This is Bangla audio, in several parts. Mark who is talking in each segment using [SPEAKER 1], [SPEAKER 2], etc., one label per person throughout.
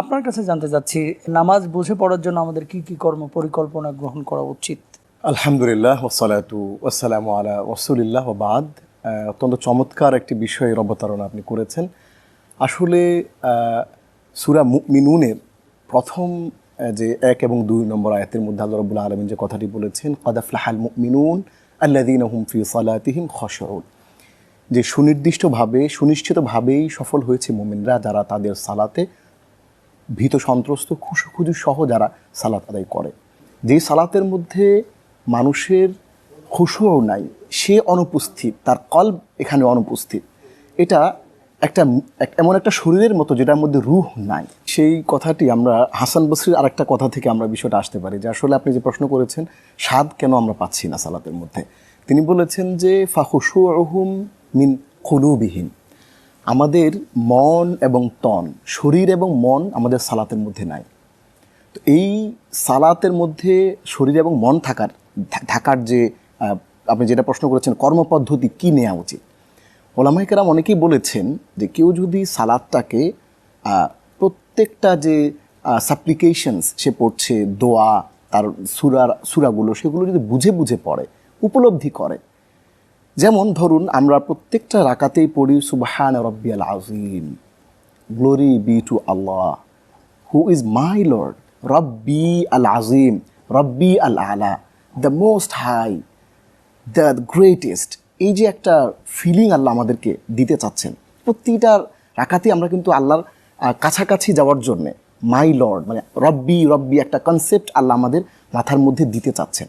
[SPEAKER 1] আপনার কাছে জানতে চাচ্ছি, নামাজ বুঝে পড়ার জন্য আমাদের কি কি কর্ম পরিকল্পনা গ্রহণ করা উচিত?
[SPEAKER 2] আলহামদুলিল্লাহ ওসালাতু ওসালামু আলা রসুলিল্লাহ ও বাদ। অত্যন্ত চমৎকার একটি বিষয়ের অবতারণা আপনি করেছেন। আসলে সুরা মিনুনের প্রথম যে এক এবং দুই নম্বর আয়াতের মধ্যে আল্লাহ রবুল্লা আলমিন যে কথাটি বলেছেন কদাফলাহাল মিনুন আল্লাদিন হুম ফি সালাতিহিম খসরুল যে সুনির্দিষ্টভাবে, সুনিশ্চিতভাবেই সফল হয়েছে মোমিনরা যারা তাদের সালাতে ভীত সন্ত্রস্ত খুশু সহ যারা সালাত আদায় করে। যেই সালাতের মধ্যে মানুষের খুশুও নাই, সে অনুপস্থিত, তার কল এখানে অনুপস্থিত। এটা একটা, এক- এমন একটা শরীরের মতো যেটার মধ্যে রুহ নাই। সেই কথাটি আমরা, হাসান বসরির আরেকটা কথা থেকে আমরা বিষয়টা আসতে পারি, যে আসলে আপনি যে প্রশ্ন করেছেন, স্বাদ কেন আমরা পাচ্ছি না সালাতের মধ্যে? তিনি বলেছেন যে ফাহুসু রহুম মিন কলুবিহীন আমাদের মন এবং তন, শরীর এবং মন আমাদের সালাতের মধ্যে নাই। তো এই সালাতের মধ্যে শরীর এবং মন থাকার থাকার যে আপনি যেটা প্রশ্ন করেছেন, কর্মপদ্ধতি কি নেওয়া উচিত? ওলামাইকেরাম অনেকেই বলেছেন যে কেউ যদি সালাদটাকে প্রত্যেকটা যে সাপ্লিকেশনস সে পড়ছে, দোয়া, তার সুরার, সুরাগুলো, সেগুলো যদি বুঝে বুঝে পড়ে, উপলব্ধি করে যেমন ধরুন, আমরা প্রত্যেকটা রাকাতেই পড়ি, সুবহান রব্বিয়াল আজিম glory be to Allah who is my lord রব্বি আল আজিম রব্বি আল আলা the most high the greatest এই যে একটা ফিলিং আল্লাহ আমাদেরকে দিতে চাচ্ছেন। প্রতিটা রাখাতে আমরা কিন্তু আল্লাহর কাছাকাছি যাওয়ার জন্যে মাই লর্ড মানে রব্বি রব্বি একটা কনসেপ্ট আল্লাহ আমাদের মাথার মধ্যে দিতে চাচ্ছেন।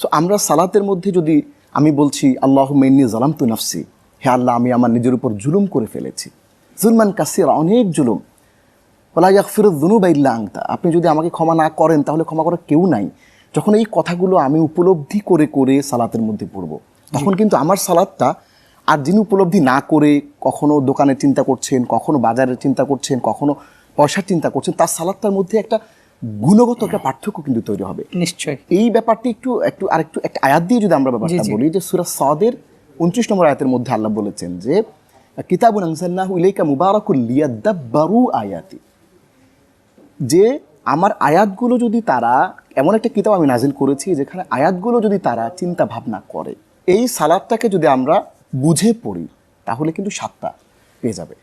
[SPEAKER 2] সো আমরা সালাতের মধ্যে যদি আমি বলছি আল্লাহ মেন্নি জালাম তু নাফসি। হে আল্লাহ, আমি আমার নিজের উপর জুলুম করে ফেলেছি। জুলমান কাসিরা, অনেক জুলুম। ওলা ইয়াকফিরুদ দুনুবা ইল্লা আংতা আপনি যদি আমাকে ক্ষমা না করেন, তাহলে ক্ষমা করার কেউ নাই। যখন এই কথাগুলো আমি উপলব্ধি করে করে সালাতের মধ্যে পড়ব, তখন কিন্তু আমার সালাদটা আর যিনি উপলব্ধি না করে কখনো দোকানের চিন্তা করছেন, কখনো বাজারের চিন্তা করছেন, কখনো পয়সার চিন্তা করছেন, তার সালাদটার মধ্যে একটা গুণগত একটা পার্থক্য কিন্তু তৈরি হবে।
[SPEAKER 1] নিশ্চয়ই।
[SPEAKER 2] এই ব্যাপারটি একটু একটু আরেকটু একটা আয়াত দিয়ে যদি আমরা ব্যাপারটা বলি যে সুরা সাদের উনত্রিশ নম্বর আয়াতের মধ্যে আল্লাহ বলেছেন যে কিতাবুন আনসাল্লাহু ইলাইকা মুবারাকুল লিয়াদাব্বারু আয়াতি। যে আমার আয়াতগুলো যদি তারা এমন একটা কিতাব আমি নাজিল করেছি যেখানে আয়াতগুলো যদি তারা চিন্তা ভাবনা করে এই সালাদটাকে যদি আমরা বুঝে পড়ি তাহলে কিন্তু সাতটা পেয়ে যাবে।